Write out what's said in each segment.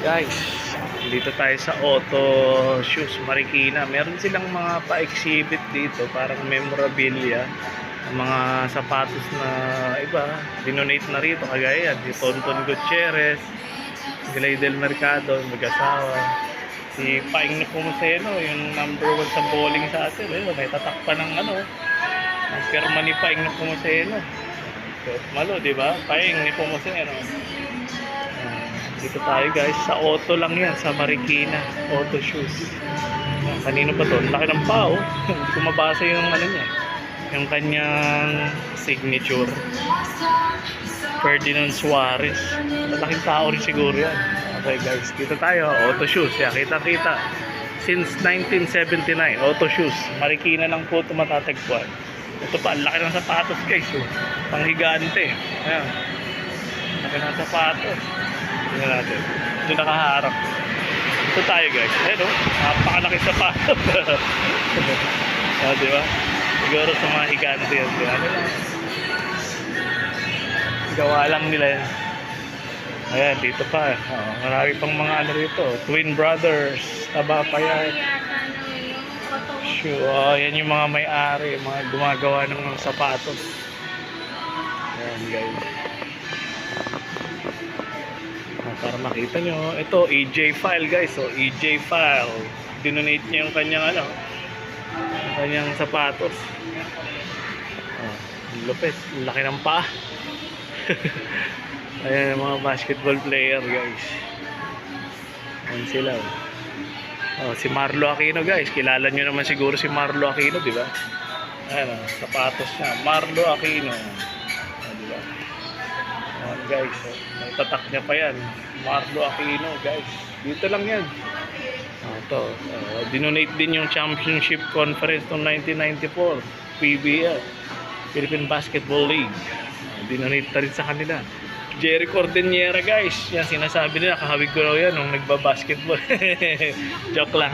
Guys, dito tayo sa Auto Shoes Marikina. Meron silang mga pa-exhibit dito, parang memorabilia. Mga sapatos na iba, dinonate na rito. Kagaya si Tonton Gutierrez, si Glidel Mercado, mag-asawa. Si Paing Nepomuceno, yung number one sa bowling sa atin. Eh, may tatakpan ng ano, ang pirma ni Paing Nepomuceno. So, malo, di ba? Paing Nepomuceno. Dito tayo guys, sa auto lang yan, sa Marikina, auto shoes. Kanino ba to? Laki ng pao. Hindi ko mabasa yung ano niya. Yung kanyang signature. Ferdinand Suarez. Malaking tao rin siguro yan. Okay guys, dito tayo, auto shoes. Kaya kita-kita. Since 1979, auto shoes. Marikina lang po ito matatagpuan. Ito pa, ang laki ng sapatos guys. Oh. Panghigante. Ayan. Laki ng sapatos. Tingnan natin. Ito nakaharap. Ito tayo guys. Ayun oh. Napakalaki sapatos. ah, di ba? Siguro sa mga higante yan. Di ba? Lang. Gawa lang nila yan. Ayan, dito pa. Oh, marami pang mga ano rito. Twin Brothers. Taba pa yan. Sure. Oh, yan yung mga may-ari. Mga gumagawa ng mga sapatos. Ayan guys. Para makita nyo. Ito, EJ File guys. So, EJ File. Dinonate niya yung kanyang ano. Yung kanyang sapatos. Oh, lupit. Laki ng paa. Ayan mga basketball player guys. Ayan sila. Oh. Oh, si Marlo Aquino guys. Kilala nyo naman siguro si Marlo Aquino, di ba? Ayan oh, sapatos niya. Marlo Aquino. Oh, di ba? Guys. Oh, tatak niya pa yan. Marlo Aquino guys. Dito lang yan. Oh, ito. Oh, dinonate din yung championship conference noong 1994. PBL. Philippine Basketball League. Oh, dinonate na rin sa kanila. Jerry Cordillera guys. Yan sinasabi nila. Kahawig ko raw yan nung nagbabasketball. Joke lang.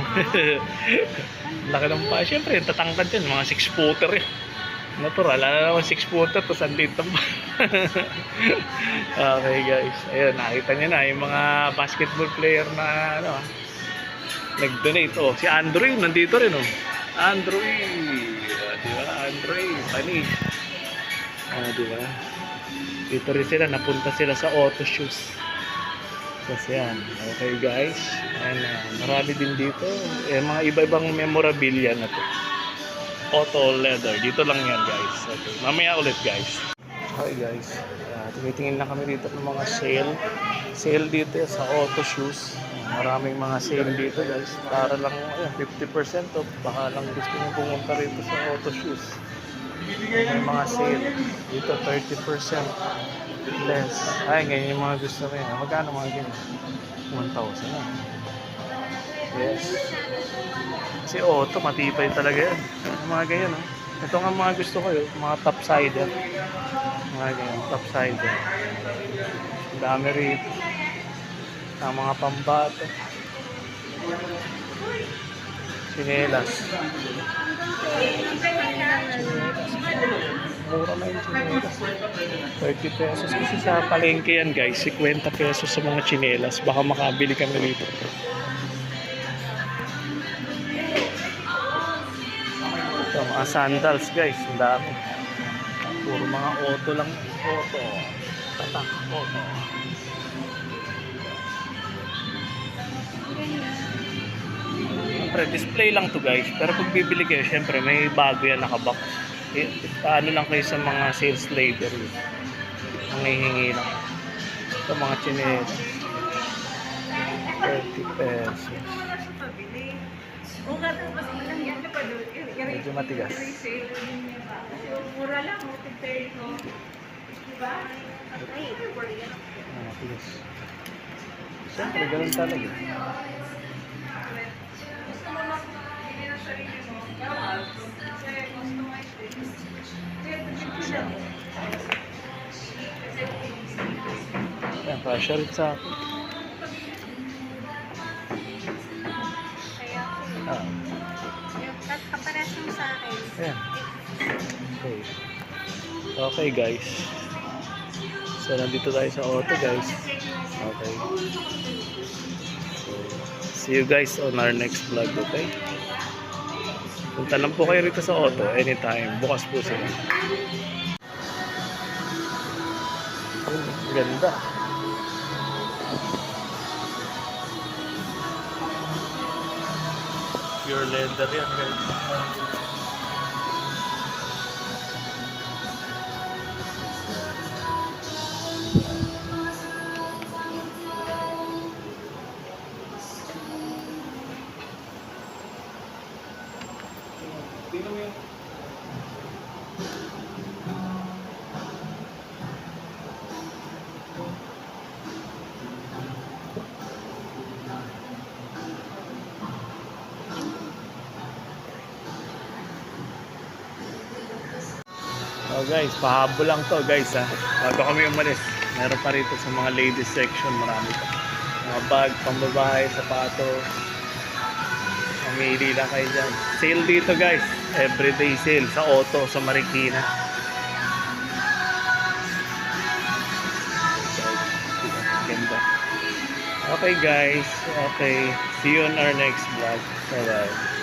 Laki ng pa. Siyempre, yung tatangkad yan. Mga 6 footer yan. Natural. Ano naman 6 footer. Tapos andito pa. okay guys. Ayun, nakita nyo na. Yung mga basketball player na ano ah, nag-donate. Oh, si Andrew nandito rin oh. Andrew. Ah, di? Andrew. Funny. Ah, di ba? Dito rin sila, napunta sila sa auto shoes. Kasi yan. Okay guys. Ayan na. Marami din dito. Eh, mga iba-ibang memorabilia na to. Auto leather. Dito lang yan guys. Okay. Mamaya ulit guys. Okay guys. Uh, tumitingin na kami dito ng mga sale. Sale dito sa auto shoes. Maraming mga sale dito guys. Para lang ayun, 50% off. Baka lang gusto nyo pumunta rito sa auto shoes. May mga sale. Dito 30% less. Ay, ganyan yung mga gusto yun. Magkano mga ganyan? 1,000 na. Yes. Kasi auto, matibay talaga yan. Yung mga ganyan, oh. Ito nga mga gusto ko yun. Mga top sider. Mga ganyan, top sider. Ang dami rito. Ang mga pambato. Sinelas. Mura na yung chinelas. 30 pesos. Kasi sa palengke yan guys, 50 pesos sa mga chinelas. Baka makabili kami dito. Sandals guys. Ang dami. Puro mga auto lang. Auto. Tatak. Auto. Siyempre, display lang to guys. Pero pag bibili kayo, siyempre may bago yan nakabox. Eh, paano lang kayo sa mga sales later. Ang hihingi lang. Ito mga chinelas. 30 pesos. Medyo matigas. Mura lang, compare ko. Diba? Ah, matigas. Siyempre, ganun talaga. Gusto mo lang bili ng sarili mo. Kasi customize din. Kasi lang. Yan, kasha rin sa akin. Okay guys. So nandito tayo sa auto guys. Okay. See you guys on our next vlog, okay? Punta lang po kayo rito sa auto anytime. Bukas po sila. Ang Ganda. Pure leather yan guys. Mo yun. Oh guys, pahabol lang to guys ha. Bago kami umalis, meron pa rito sa mga ladies section, marami pa. Mga bag, pambabae, sapatos. Mamili lang kayo dyan. Sale dito guys, everyday sale sa auto sa Marikina. Okay guys, okay. See you on our next vlog. Bye bye.